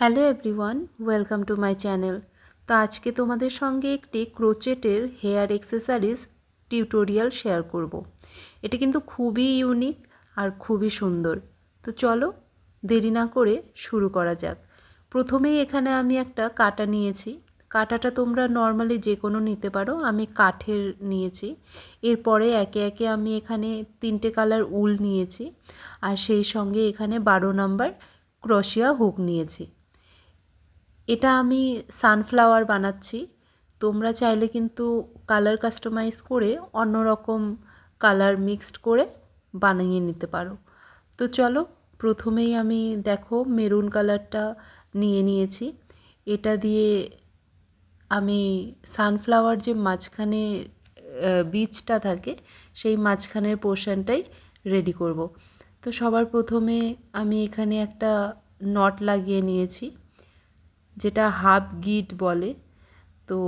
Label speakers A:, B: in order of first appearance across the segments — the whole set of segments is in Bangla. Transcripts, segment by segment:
A: Hello everyone, welcome to my channel. তো আজকে তোমাদের সঙ্গে একটি ক্রোচেটের হেয়ার এক্সেসারিজ টিউটোরিয়াল শেয়ার করব। এটা কিন্তু খুবই ইউনিক আর খুবই সুন্দর। তো চলো, দেরি না করে শুরু করা যাক। প্রথমেই এখানে আমি একটা কাটা নিয়েছি। কাটাটা তোমরা নর্মালি যে কোনো নিতে পারো, আমি কাঠের নিয়েছি। এরপরে একে একে আমি এখানে তিনটে কালার উল নিয়েছি। আর সেই সঙ্গে এখানে বারো নাম্বার ক্রশিয়া হুক নিয়েছি। এটা আমি সানফ্লাওয়ার বানাচ্ছি। তোমরা চাইলে কিন্তু কালার কাস্টমাইজ করে অন্য রকম কালার মিক্সড করে বানিয়ে নিতে পারো। তো চলো, প্রথমেই আমি দেখো মেরুন কালারটা নিয়ে নিয়েছি। এটা দিয়ে আমি সানফ্লাওয়ার যে মাঝখানে বীজটা থাকে, সেই মাঝখানের পোর্শনটাই রেডি করব। তো সবার প্রথমে আমি এখানে একটা নট লাগিয়ে নিয়েছি। যেটা হাফ গিট বলে, তো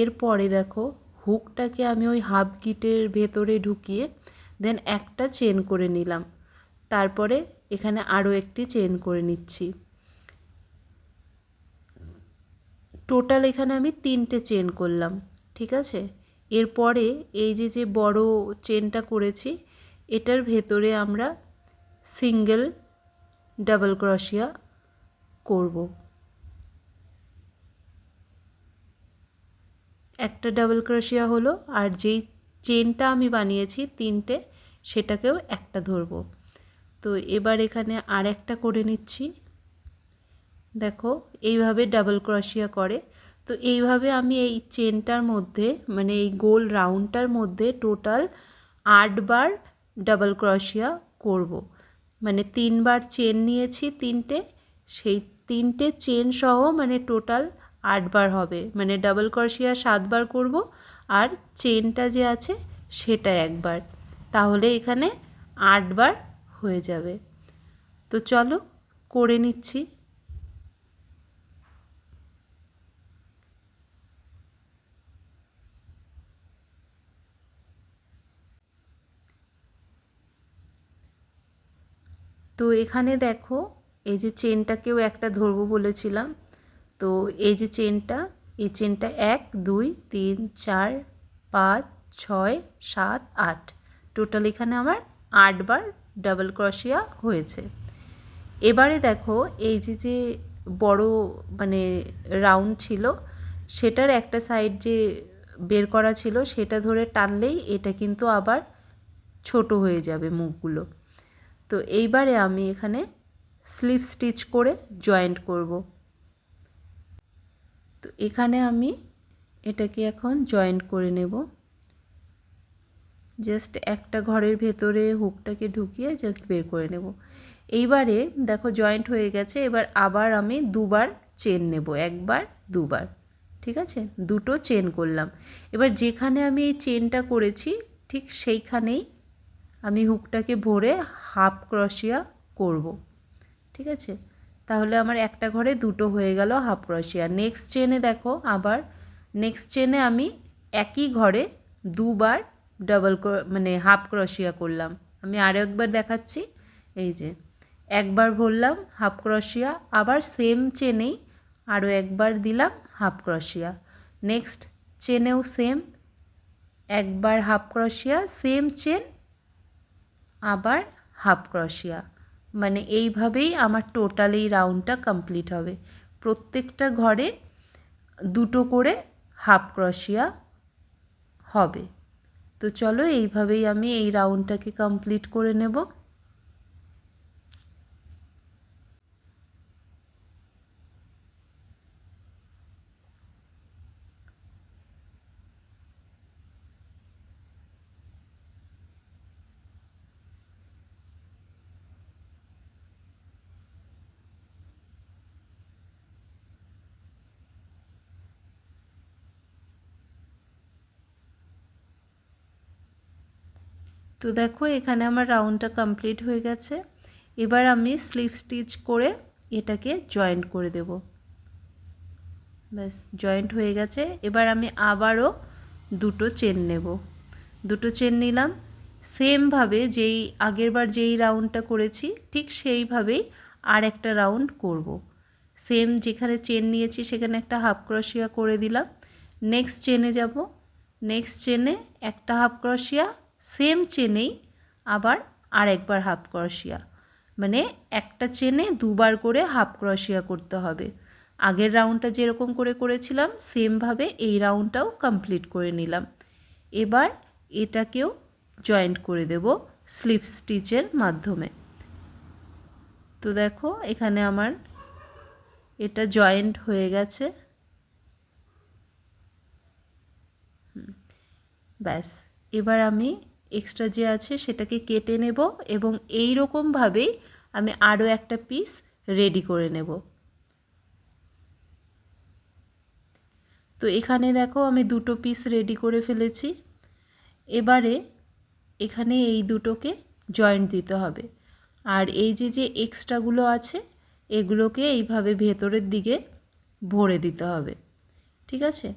A: এরপরে দেখো হুকটাকে আমি ওই হাফ গিটের ভেতরে ঢুকিয়ে দেন একটা চেন করে নিলাম। তারপরে এখানে আরও একটি চেন করে নিচ্ছি। টোটাল এখানে আমি তিনটে চেন করলাম, ঠিক আছে? এরপরে এই যে যে বড় চেনটা করেছি, এটার ভেতরে আমরা সিঙ্গেল ডাবল ক্রশিয়া করব। একটা ডাবল ক্রোশিয়া হলো আর যেই চেনটা আমি বানিয়েছি তিনটে, সেটাকেও একটা ধরবো। তো এবার এখানে আর একটা করে নিচ্ছি। দেখো, এইভাবে ডাবল ক্রশিয়া করে। তো এইভাবে আমি এই চেনটার মধ্যে মানে এই গোল রাউন্ডটার মধ্যে টোটাল আটবার ডাবল ক্রশিয়া করব। মানে তিনবার চেন নিয়েছি তিনটে, সেই তিনটে চেন সহ মানে টোটাল আটবার হবে। মানে ডাবল ক্রশিয়া সাতবার করব আর চেনটা যে আছে সেটা একবার। তাহলে এখানে আটবার হয়ে যাবে। তো চলো করে নিচ্ছি। তো এখানে দেখো, এই যে চেনটাকেও একটা ধরবো বলেছিলাম। তো এই যে চেনটা, এই চেনটা এক, দুই, তিন, চার, পাঁচ, ছয়, সাত, আট। টোটাল এখানে আমার আটবার ডাবল ক্রশিয়া হয়েছে। এবারে দেখো, এই যে যে বড় মানে রাউন্ড ছিল, সেটার একটা সাইড যে বের করা ছিল, সেটা ধরে টানলেই এটা কিন্তু আবার ছোট হয়ে যাবে মুখগুলো। তো এইবারে আমি এখানে স্লিপ স্টিচ করে জয়েন্ট করব। তো এখানে আমি এটাকে এখন জয়েন্ট করে নেব। জাস্ট একটা ঘরের ভেতরে হুকটাকে ঢুকিয়ে জাস্ট বের করে নেব। এইবারে দেখো জয়েন্ট হয়ে গেছে, এবার আবার আমি দুবার চেন নেব, একবার, দুবার, ঠিক আছে? দুটো চেন করলাম। এবার যেখানে আমি এই চেনটা করেছি, ঠিক সেইখানেই আমি হুকটাকে ভরে হাফ ক্রশিয়া করব, ঠিক আছে? তাহলে আমার একটা ঘরে দুটো হয়ে গেল হাফ ক্রশিয়া নেক্সট চেনে দেখো আবার নেক্সট চেনে আমি একই ঘরে দুবার ডাবল মানে হাফ ক্রশিয়া করলাম। আমি আরও একবার দেখাচ্ছি। এই যে, একবার ভরলাম হাফ ক্রশিয়া আবার সেম চেনেই আরও একবার দিলাম হাফ ক্রশিয়া নেক্সট চেনেও সেম একবার হাফ ক্রশিয়া সেম চেন আবার হাফ ক্রশিয়া মানে এইভাবেই আমার টোটাল এই রাউন্ডটা কমপ্লিট হবে। প্রত্যেকটা ঘরে দুটো করে হাফ ক্রশিয়া হবে। তো চলো এইভাবেই আমি এই রাউন্ডটাকে কমপ্লিট করে নেব। তো দেখো, এখানে আমার রাউন্ডটা কমপ্লিট হয়ে গেছে। এবার আমি স্লিপ স্টিচ করে এটাকে জয়েন্ট করে দেব। ব্যাস জয়েন্ট হয়ে গেছে। এবার আমি আবারও দুটো চেন নেব। দুটো চেন নিলাম। সেমভাবে যেই আগেরবার যেই রাউন্ডটা করেছি, ঠিক সেইভাবেই আর একটা রাউন্ড করব। সেম যেখানে চেন নিয়েছি, সেখানে একটা হাফ ক্রশিয়া করে দিলাম। নেক্সট চেনে যাব। নেক্সট চেনে একটা হাফ ক্রশিয়া সেম চেনেই আবার আরেকবার হাফ ক্রশিয়া মানে একটা চেনে দুবার করে হাফ ক্রশিয়া করতে হবে। আগের রাউন্ডটা যেরকম করে করেছিলাম, সেমভাবে এই রাউন্ডটাও কমপ্লিট করে নিলাম। এবার এটাকেও জয়েন্ট করে দেব স্লিপ স্টিচের মাধ্যমে। তো দেখো, এখানে আমার এটা জয়েন্ট হয়ে গেছে। ব্যাস। এবার আমি এক্সট্রা যে আছে সেটাকে কেটে নেব এবং এই রকমভাবেই আমি আরও একটা পিস রেডি করে নেব। তো এখানে দেখো আমি দুটো পিস রেডি করে ফেলেছি। এবারে এখানে এই দুটোকে জয়েন্ট দিতে হবে। আর এই যে যে এক্সট্রাগুলো আছে, এগুলোকে এইভাবে ভেতরের দিকে ভরে দিতে হবে। ঠিক আছে?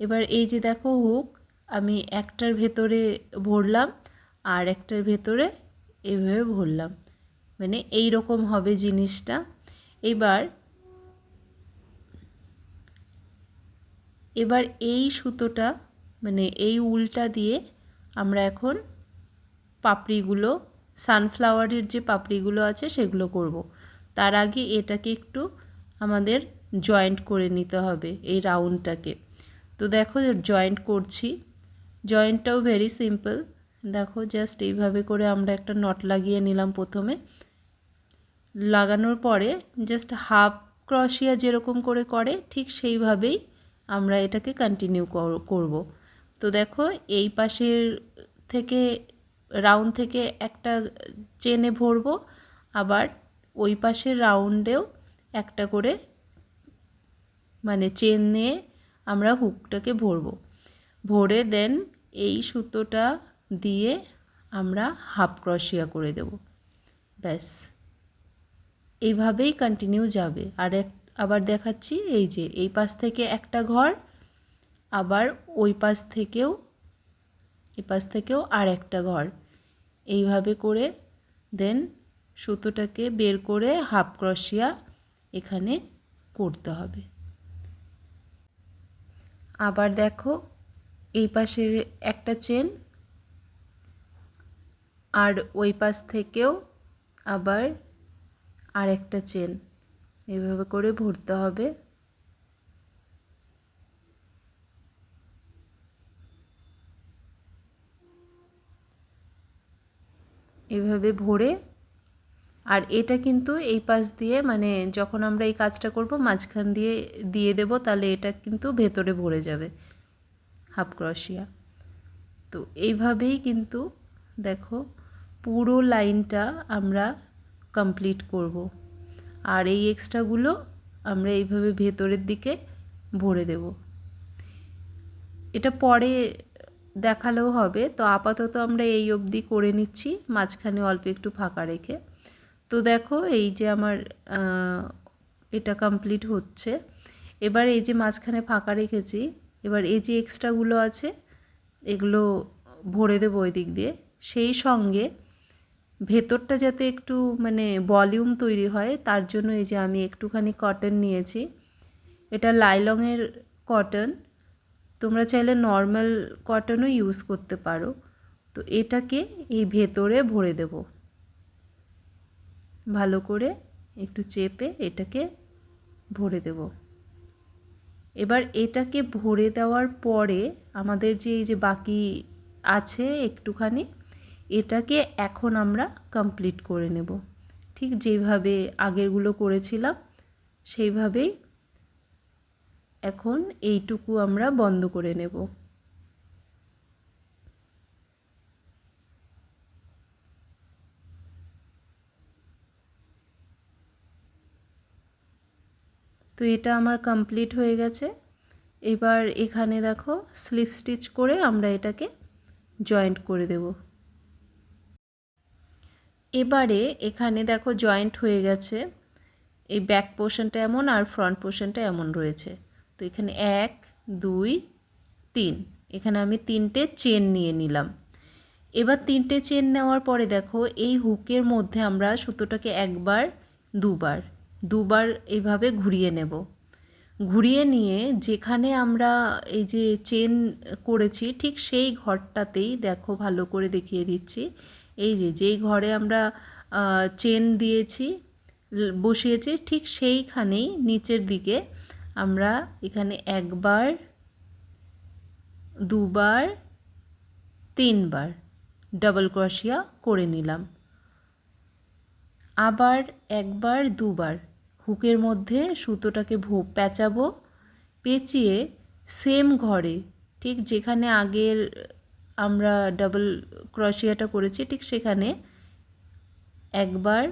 A: এবার এই যে দেখো হুক আমি একটার ভেতরে ভরলাম। আর একটার ভেতরে এইভাবে ভরলাম। মানে এই রকম হবে জিনিসটা। এবার এবার এই সুতোটা মানে এই উলটা দিয়ে আমরা এখন পাপড়িগুলো, সানফ্লাওয়ারের যে পাপড়িগুলো আছে সেগুলো করব। তার আগে এটাকে একটু আমাদের জয়েন্ট করে নিতে হবে এই রাউন্ডটাকে। তো দেখো, জয়েন্ট করছি। জয়েন্টটাও ভেরি সিম্পল দেখো জাস্ট এইভাবে করে আমরা একটা নট লাগিয়ে নিলাম প্রথমে। লাগানোর পরে জাস্ট হাফ ক্রশিয়া যেরকম করে করে, ঠিক সেইভাবেই আমরা এটাকে কন্টিনিউ করব। তো দেখো, এই পাশের থেকে রাউন্ড থেকে একটা চেনে ভরবো, আবার ওই পাশের রাউন্ডেও একটা করে মানে চেন নিয়ে আমরা হুকটাকে ভরবো। ভরে দেন এই সুতোটা দিয়ে আমরা হাফ ক্রশিয়া করে দেব। ব্যাস। এইভাবেই কন্টিনিউ যাবে। আর এক, আবার দেখাচ্ছি, এই যে, এই পাশ থেকে একটা ঘর, আবার ওই পাশ থেকেও এ পাশ থেকেও আর একটা ঘর। এইভাবে করে দেন সুতোটাকে বের করে হাফ ক্রশিয়া এখানে করতে হবে। আবার দেখো, এই পাশের একটা চেন আর ওই পাশ থেকেও আবার আরেকটা চেন। এভাবে করে ভরতে হবে। এভাবে ভরে। আর এটা কিন্তু এই পাশ দিয়ে মানে যখন আমরা এই কাজটা করব, মাঝখান দিয়ে দিয়ে দেব, তাহলে এটা কিন্তু ভেতরে ভরে যাবে। হাফ ক্রশিয়া তো এইভাবেই কিন্তু দেখো পুরো লাইনটা আমরা কমপ্লিট করব। আর এই এক্সট্রাগুলো আমরা এইভাবে ভেতরের দিকে ভরে দেব। এটা পরে দেখালেও হবে। তো আপাতত আমরা এই অবধি করে নিচ্ছি, মাঝখানে অল্প একটু ফাঁকা রেখে। তো দেখো, এই যে আমার এটা কমপ্লিট হচ্ছে। এবার এই যে মাঝখানে ফাঁকা রেখেছি, এবার এই যে এক্সট্রাগুলো আছে, এগুলো ভরে দেবো ওই দিক দিয়ে। সেই সঙ্গে ভেতরটা যাতে একটু মানে ভলিউম তৈরি হয়, তার জন্য এই যে আমি একটুখানি কটন নিয়েছি। এটা লাইলংয়ের কটন তোমরা চাইলে নর্মাল কটনও ইউজ করতে পারো। তো এটাকে এই ভেতরে ভরে দেব। ভালো করে একটু চেপে এটাকে ভরে দেব। এবার এটাকে ভরে দেওয়ার পরে আমাদের যে এই যে বাকি আছে একটুখানি এটাকে এখন আমরা কমপ্লিট করে নেব। ঠিক যেভাবে আগেরগুলো করেছিলাম, সেইভাবেই এখন এইটুকু আমরা বন্ধ করে নেব। তো এটা আমার কমপ্লিট হয়ে গেছে। এবার এখানে দেখো স্লিপ স্টিচ করে আমরা এটাকে জয়েন্ট করে দেব। এবারে এখানে দেখো জয়েন্ট হয়ে গেছে। এই ব্যাক পোর্শনটা এমন আর ফ্রন্ট পোর্শনটা এমন রয়েছে। তো এখানে এক, দুই, তিন। এখানে আমি তিনটে চেন নিয়ে নিলাম। এবার তিনটে চেন নেওয়ার পরে দেখো এই হুকের মধ্যে আমরা সুতোটাকে একবার, দুবার দুবার এইভাবে ঘুরিয়ে নেব। ঘুরিয়ে নিয়ে যেখানে আমরা এই যে চেন করেছি, ঠিক সেই ঘরটাতেই দেখো ভালো করে দেখিয়ে দিচ্ছি। এই যে, যেই ঘরে আমরা চেন দিয়েছি বসিয়েছি, ঠিক সেইখানেই নিচের দিকে আমরা এখানে একবার, দুবার, তিনবার ডাবল ক্রোশিয়া করে নিলাম। আবার একবার, দুবার হুকের মধ্যে সুতোটাকে ভো প্যাঁচাবো পেঁচিয়ে সেম ঘরে, ঠিক যেখানে আগের আমরা ডাবল ক্রোশিয়াটা করেছি, ঠিক সেখানে একবার,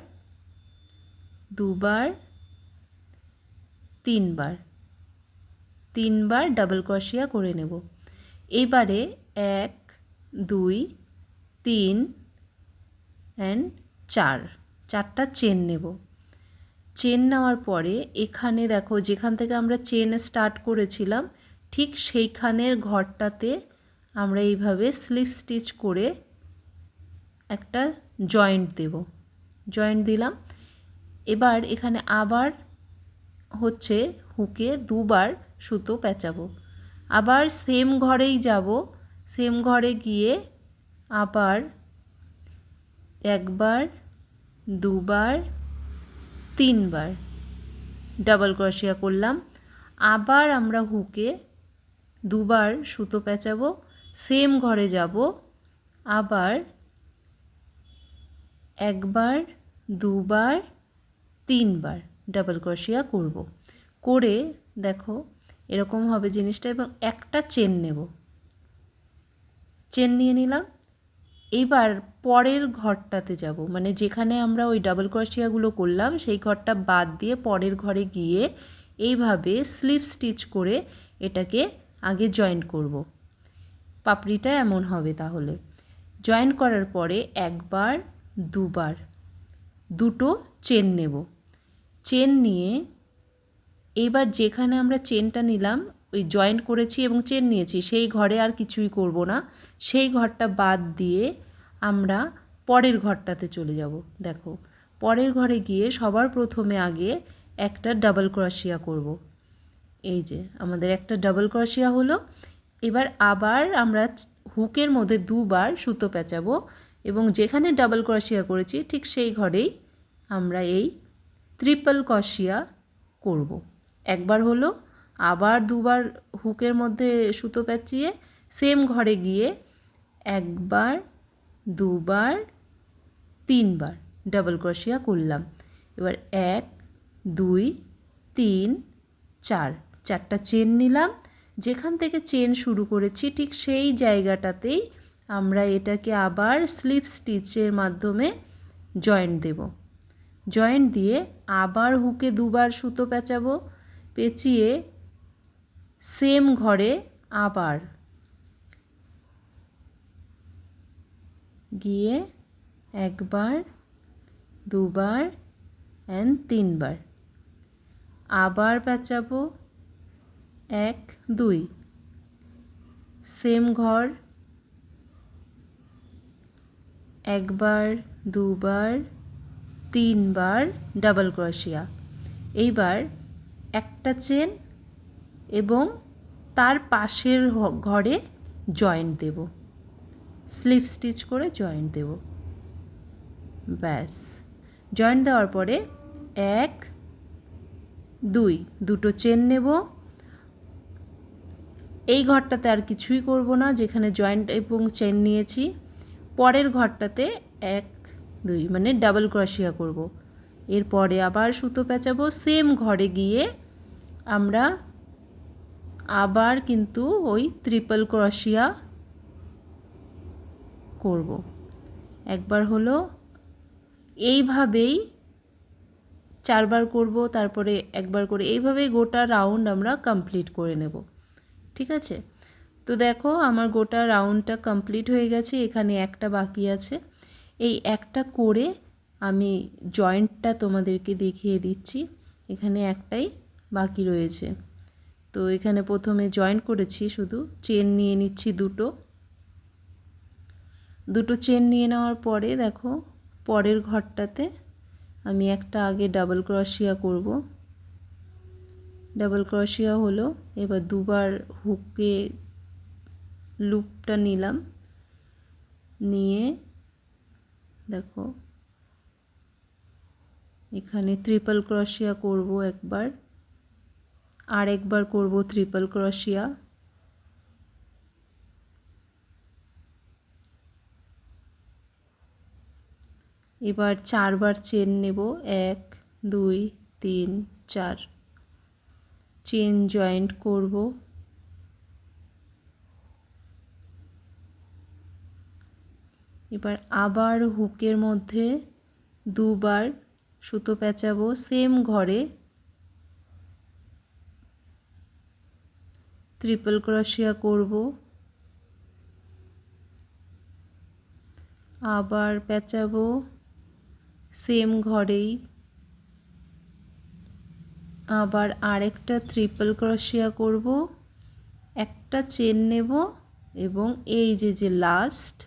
A: দুবার, তিনবার তিনবার ডাবল ক্রোশিয়া করে নেব। এবারে এক, দুই, তিন অ্যান্ড চার, চারটা চেন নেব। চেন নেওয়ার পরে এখানে দেখো, যেখান থেকে আমরা চেন স্টার্ট করেছিলাম, ঠিক সেইখানের ঘরটাতে আমরা এইভাবে স্লিপ স্টিচ করে একটা জয়েন্ট দেব। জয়েন্ট দিলাম। এবার এখানে আবার হচ্ছে হুকে দুবার সুতো পেঁচাবো। আবার সেম ঘরেই যাব। সেম ঘরে গিয়ে আবার একবার, দুবার, তিনবার ডাবল ক্রোশিয়া করলাম। আবার আমরা হুকে দুবার সুতো পেঁচাবো। সেম ঘরে যাব, আবার একবার, দুবার, তিনবার ডাবল ক্রোশিয়া করব। করে দেখো এরকম হবে জিনিসটা এবং একটা চেন নেব। চেন নিয়ে নিলাম। এবার পরের ঘরটাতে যাব। মানে যেখানে আমরা ওই ডাবল ক্রোশিয়াগুলো করলাম, সেই ঘরটা বাদ দিয়ে পরের ঘরে গিয়ে এইভাবে স্লিপ স্টিচ করে এটাকে আগে জয়েন্ট করব। পাপড়িটা এমন হবে তাহলে। জয়েন করার পরে একবার, দুবার। দুটো চেন নেব। চেন নিয়ে এবার যেখানে আমরা চেনটা নিলাম, ওই জয়েন্ট করেছি এবং চেন নিয়েছি, সেই ঘরে আর কিছুই করব না। সেই ঘরটা বাদ দিয়ে আমরা পরের ঘরটাতে চলে যাব। দেখো, পরের ঘরে গিয়ে সবার প্রথমে আগে একটা ডাবল ক্রোশিয়া করব। এই যে, আমাদের একটা ডাবল ক্রোশিয়া হলো এবার আবার আমরা হুকের মধ্যে দুবার সুতো পেঁচাবো এবং যেখানে ডাবল ক্রোশিয়া করেছি ঠিক সেই ঘরেই আমরা এই ট্রিপল ক্রোশিয়া করব। একবার হলো, আবার দুবার হুকের মধ্যে সুতো পেঁচিয়ে সেম ঘরে গিয়ে একবার, দুবার, তিনবার ডাবল ক্রোশিয়া করলাম। এবার এক, দুই, তিন, চার, চারটা চেন নিলাম। যেখান থেকে চেন শুরু করেছি, ঠিক সেই জায়গাটাতেই আমরা এটাকে আবার স্লিপ স্টিচের মাধ্যমে জয়েন্ট দেব। জয়েন্ট দিয়ে আবার হুকে দুবার সুতো পেঁচাবো, পেঁচিয়ে সেম ঘরে আবার গিয়ে একবার, দুবার অ্যান্ড তিনবার আবার পেঁচাবো এক, দুই। সেম ঘর। একবার, দুবার, তিনবার ডাবল ক্রোশিয়া এইবার একটা চেন এবং তার পাশের ঘরে জয়েন্ট দেব। স্লিপ স্টিচ করে জয়েন্ট দেব। ব্যাস। জয়েন্ট দেওয়ার পরে এক, দুই, দুটো চেন নেব। এই ঘরটাতে আর কিছুই করব না, যেখানে জয়েন্ট এবং চেন নিয়েছি। পরের ঘরটাতে এক, দুই মানে ডাবল ক্রোশিয়া করব। এরপরে আবার সুতো পেঁচাবো। সেম ঘরে গিয়ে আমরা আবার কিন্তু ওই ট্রিপল ক্রোশিয়া করব। একবার হলো এইভাবেই চারবার করব, তারপরে একবার করে এইভাবেই গোটা রাউন্ড আমরা কমপ্লিট করে নেব। ঠিক আছে? তো দেখো, আমার গোটা রাউন্ডটা কমপ্লিট হয়ে গেছে, এখানে একটা বাকি আছে। এই একটা করে আমি জয়েন্টটা তোমাদেরকে দেখিয়ে দিচ্ছি, এখানে একটাই বাকি রয়েছে। তো এখানে প্রথমে জয়েন্ট করেছি শুধু চেন নিয়ে নিচ্ছি দুটো। দুটো চেন নিয়ে নেওয়ার পরে দেখো, পরের ঘরটাতে আমি একটা আগে ডাবল ক্রশিয়া করব। ডাবল ক্রশিয়া হলো। এবার দুবার হুকে লুপটা নিলাম। নিয়ে দেখো, এখানে ট্রিপল ক্রশিয়া করব একবার। আর একবার করব ট্রিপল ক্রশিয়া এবার চারবার চেন নেব। এক, দুই, তিন, চার। চেন জয়েন্ট করব। এবার আবার হুকের মধ্যে দুবার সুতো পেঁচাবো সেম ঘরে। ট্রিপল ক্রশিয়া করব। আবার পেঁচাবো সেম ঘরেই। আবার আরেকটা ট্রিপল ক্রশিয়া করব। একটা চেন নেব এবং এই যে যে লাস্ট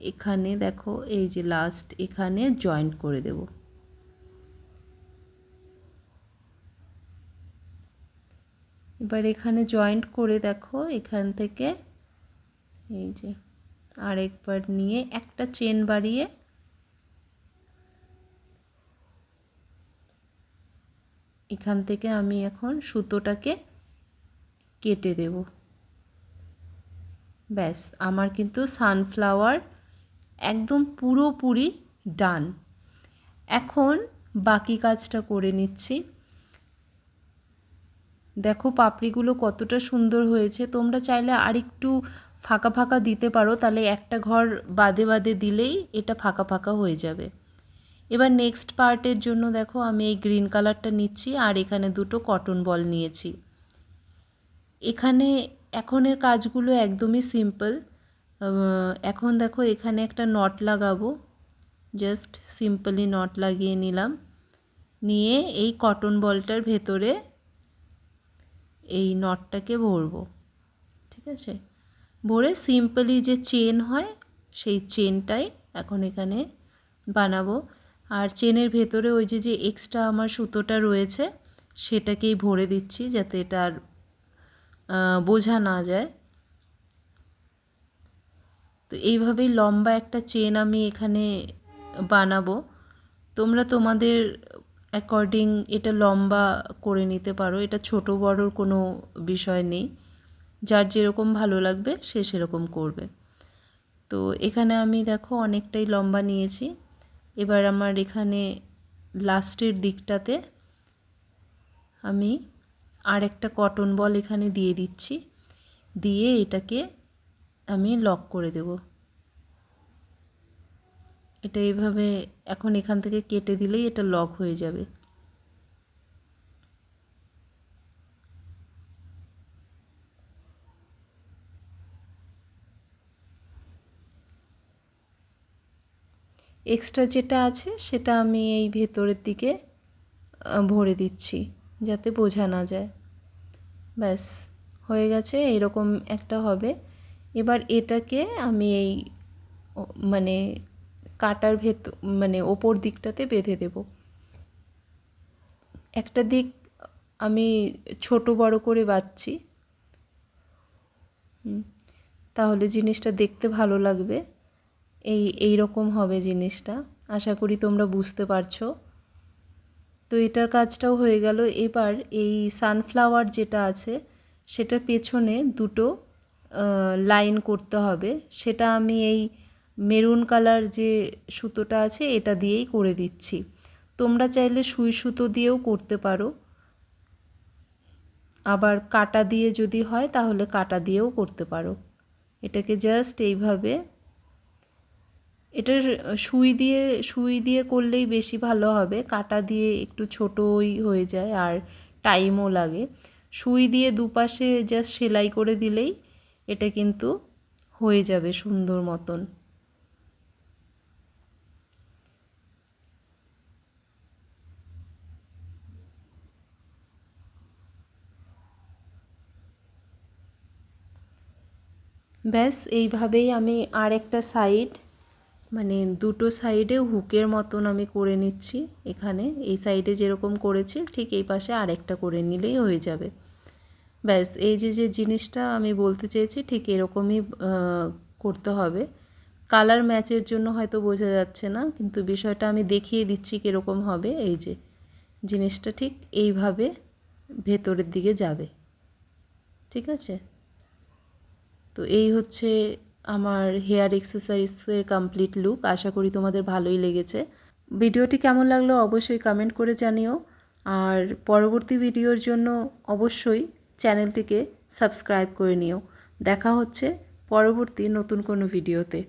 A: এখানে দেখো, এই যে লাস্ট এখানে জয়েন্ট করে দেব। এবার এখানে জয়েন্ট করে দেখো, এখান থেকে এই যে আরেকবার নিয়ে একটা চেন বাড়িয়ে এখান থেকে আমি এখন সুতোটাকে কেটে দেব। ব্যাস, আমার কিন্তু সানফ্লাওয়ার একদম পুরোপুরি ডান এখন বাকি কাজটা করে নিচ্ছি। দেখো পাপড়িগুলো কতটা সুন্দর হয়েছে। তোমরা চাইলে আরেকটু ফাঁকা ফাঁকা দিতে পারো, তাহলে একটা ঘর বাদে বাদে দিলেই এটা ফাঁকা ফাঁকা হয়ে যাবে। এবার নেক্সট পার্টের জন্য দেখো আমি এই গ্রিন কালারটা নিচ্ছি আর এখানে দুটো কটন বল নিয়েছি। এখানে এখনের কাজগুলো একদমই সিম্পল এখন দেখো এখানে একটা নট লাগাবো। জাস্ট সিম্পলি নট লাগিয়ে নিলাম। নিয়ে এই কটন বলটার ভেতরে এই নটটাকে ভরবো। ঠিক আছে? ভরে সিম্পলি যে চেন হয়, সেই চেনটাই এখন এখানে বানাবো। আর চেনের ভেতরে ওই যে যে এক্সট্রা আমার সুতোটা রয়েছে, সেটাকেই ভরে দিচ্ছি যাতে এটা আর বোঝা না যায়। তো এইভাবেই লম্বা একটা চেন আমি এখানে বানাবো। তোমরা তোমাদের অ্যাকর্ডিং এটা লম্বা করে নিতে পারো, এটা ছোট বড়োর কোনো বিষয় নেই। যার যেরকম ভালো লাগবে সে সেরকম করবে। তো এখানে আমি দেখো অনেকটাই লম্বা নিয়েছি। এবার আমার এখানে লাস্টের দিকটাতে আমি আর একটা কটন বল এখানে দিয়ে দিচ্ছি। দিয়ে এটাকে আমি লক করে দেব। এটা এভাবে এখন এখান থেকে কেটে দিলেই এটা লক হয়ে যাবে। এক্সট্রা যেটা আছে, সেটা আমি এই ভেতরের দিকে ভরে দিচ্ছি, যাতে বোঝা না যায়। ব্যাস, হয়ে গেছে, এরকম একটা হবে। এবার এটাকে আমি এই মানে কাটার ভেত মানে ওপর দিকটাতে বেঁধে দেব। একটা দিক আমি ছোট বড় করে বাঁধছি। তাহলে জিনিসটা দেখতে ভালো লাগবে। এই এই রকম হবে জিনিসটা। আশা করি তোমরা বুঝতে পারছ। তো এটার কাজটাও হয়ে গেল। এবার এই সানফ্লাওয়ার যেটা আছে, সেটার পেছনে দুটো লাইন করতে হবে। সেটা আমি এই মেরুন কালার যে সুতোটা আছে, এটা দিয়েই করে দিচ্ছি। তোমরা চাইলে সুই সুতো দিয়েও করতে পারো। আবার কাটা দিয়ে যদি হয়, তাহলে কাটা দিয়েও করতে পারো। এটাকে জাস্ট এইভাবে এটা সুই দিয়ে সুই দিয়ে করলেই বেশি ভালো হবে। কাটা দিয়ে একটু ছোটোই হয়ে যায় আর টাইমও লাগে। সুই দিয়ে দুপাশে জাস্ট সেলাই করে দিলেই এটা কিন্তু হয়ে যাবে সুন্দর মতন। ব্যাস, এইভাবেই আমি আর একটা সাইড মানে দুটো সাইডে হুকের মতন আমি করে নিচ্ছি। এখানে এই সাইডে যেরকম করেছি, ঠিক এই পাশে আরেকটা করে নিলেই হয়ে যাবে। ব্যাস, এই যে যে জিনিসটা আমি বলতে চেয়েছি, ঠিক এরকমই করতে হবে। কালার ম্যাচের জন্য হয়তো বোঝা যাচ্ছে না, কিন্তু বিষয়টা আমি দেখিয়ে দিচ্ছি কীরকম হবে। এই যে, জিনিসটা ঠিক এইভাবে ভেতরের দিকে যাবে। ঠিক আছে? তো এই হচ্ছে আমার হেয়ার এক্সেসারিজের কমপ্লিট লুক। আশা করি তোমাদের ভালোই লেগেছে। ভিডিওটি কেমন লাগল অবশ্যই কমেন্ট করে জানিও। আর পরবর্তী ভিডিওর জন্য অবশ্যই চ্যানেলটিকে সাবস্ক্রাইব করে নিও। দেখা হচ্ছে পরবর্তী নতুন কোনো ভিডিওতে।